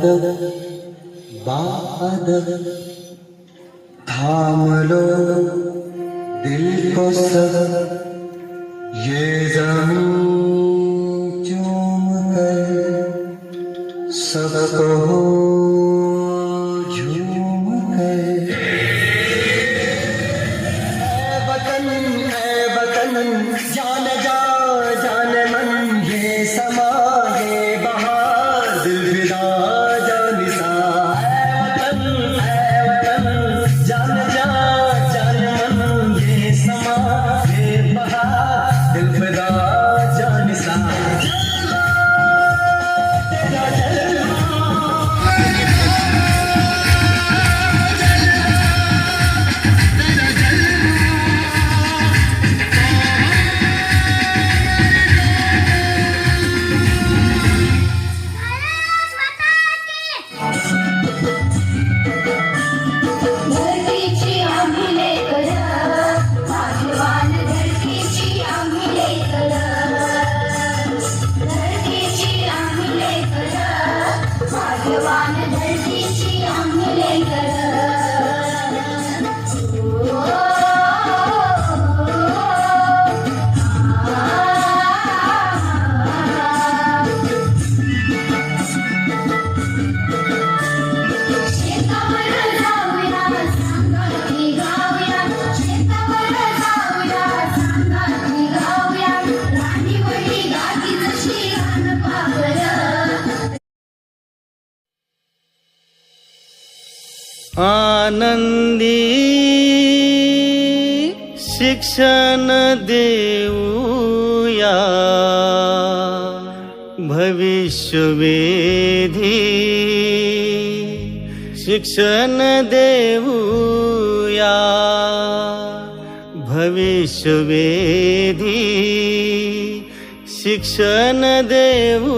अदब बा अदब थाम लो दिल को सब ये जमीन आनंदी शिक्षण देऊया. भविष्यवेधी शिक्षण देऊया. भविष्यवेधी शिक्षण देऊया.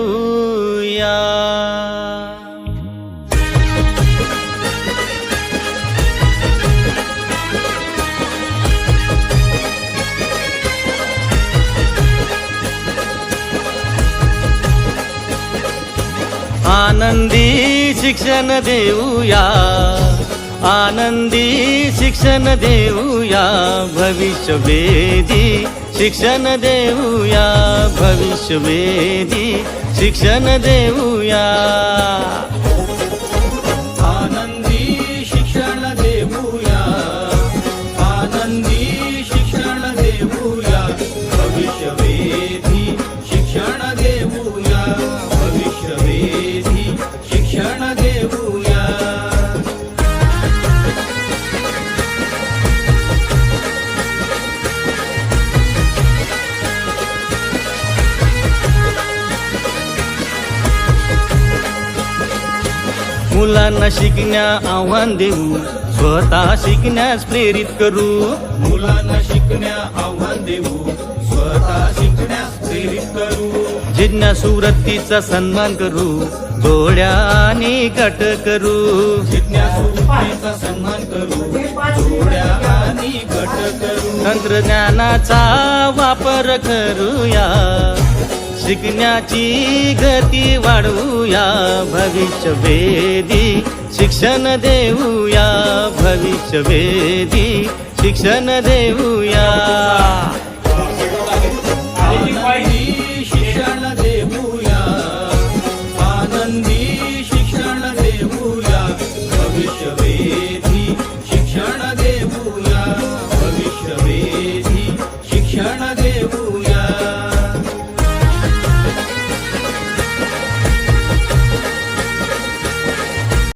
आनंदी शिक्षण देऊया आनंदी शिक्षण देऊया भविष्यवेदी शिक्षण देऊया भविष्यवेदी शिक्षण देऊया. मुलांना शिकण्या आव्हान देऊ स्वतः शिकण्यास प्रेरित करू. मुलांना शिकण्या आव्हान देऊ स्वतः शिकण्यास प्रेरित करू. जिज्ञासू वृत्तीचा सन्मान करू डोळ्यानी कट करू. जिज्ञासू वृत्तीचा सन्मान करू जोड्या आणि करू. तंत्रज्ञानाचा वापर करूया. शिकण्याची गती वाढवूया भविष्यवेधी शिक्षण देऊया भविष्यवेधी शिक्षण देऊया.